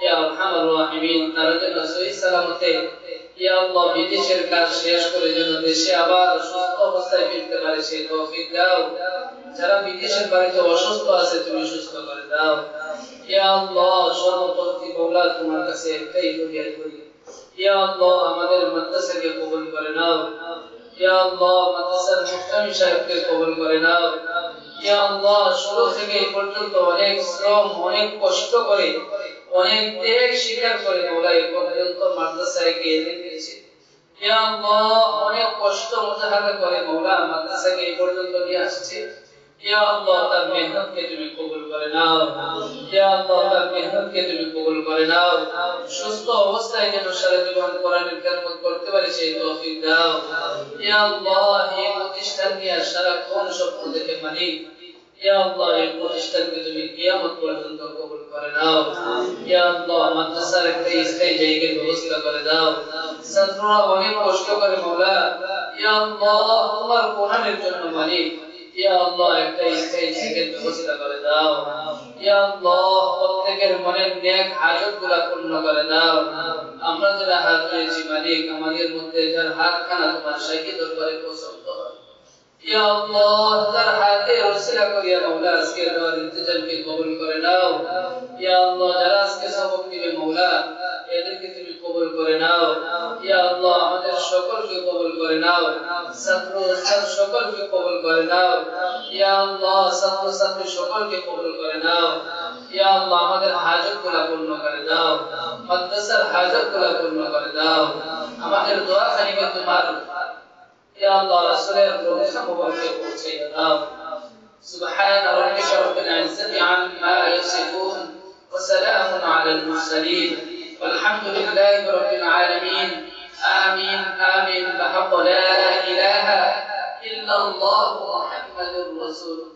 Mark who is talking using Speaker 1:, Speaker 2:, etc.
Speaker 1: ইয়া আরহামার রাহিমিন বিদেশের কাজ শেষ করে যেন দেশে আবার সুস্থ অবস্থায় ফিরতে পারে, সেই তৌফিক দাও। যারা বিদেশের বাড়িতে অসুস্থ আছে, তুমি সুস্থ করে দাও। থেকে পর্যন্ত অনেক অনেক কষ্ট করে অনেক স্বীকার করে মৌলা পর্যন্ত মাদ্রাসায় গিয়ে দিয়েছে। অনেক কষ্ট মুজাহাদা করে মৌলা মাদ্রাসাকে এই পর্যন্ত নিয়ে আসছে। সুস্থ অবস্থায় সারা করতে পারে, সেই প্রতিষ্ঠান নিয়ে সারাক্ষণ স্বপ্ন দেখে মালিক। ইয়া আল্লাহ এই প্রতিষ্ঠানকে তুমি কিয়ামত পর্যন্ত কবুল করে নাও? ইয়া আল্লাহ মাদ্রাসার একটা স্থায়ী জায়গার ব্যবস্থা করে দাও। ছাত্ররা অনেক কষ্ট করে মাওলা ইয়া আল্লাহ তোমার কোরআনের জন্য মালিক ইয়া আল্লাহ একটা স্থায়ী জায়গার ব্যবস্থা করে দাও। ইয়া আল্লাহ প্রত্যেকের মনের নেক হাজতগুলা পূর্ণ করে দাও। আমরা যারা হাত ধরেছি মালিক আমাদের মধ্যে যার হাতখানা তোমার শাহী দরবারে পছন্দ হয় ইয়া আল্লাহ, তার করে নাও। ইয়া আমাদের সকলকে কবুল করে নাও। ছাত্র পূর্ণ করে দাও। আমাদের দোয়া খানিকে তোমার يا الله رسول الله مبارك وسيدنا سبحان ربك رب العزة عما يصفون وسلام على المرسلين. والحمد لله رب العالمين. آمين آمين. بحق لا إله إلا الله محمد رسول الله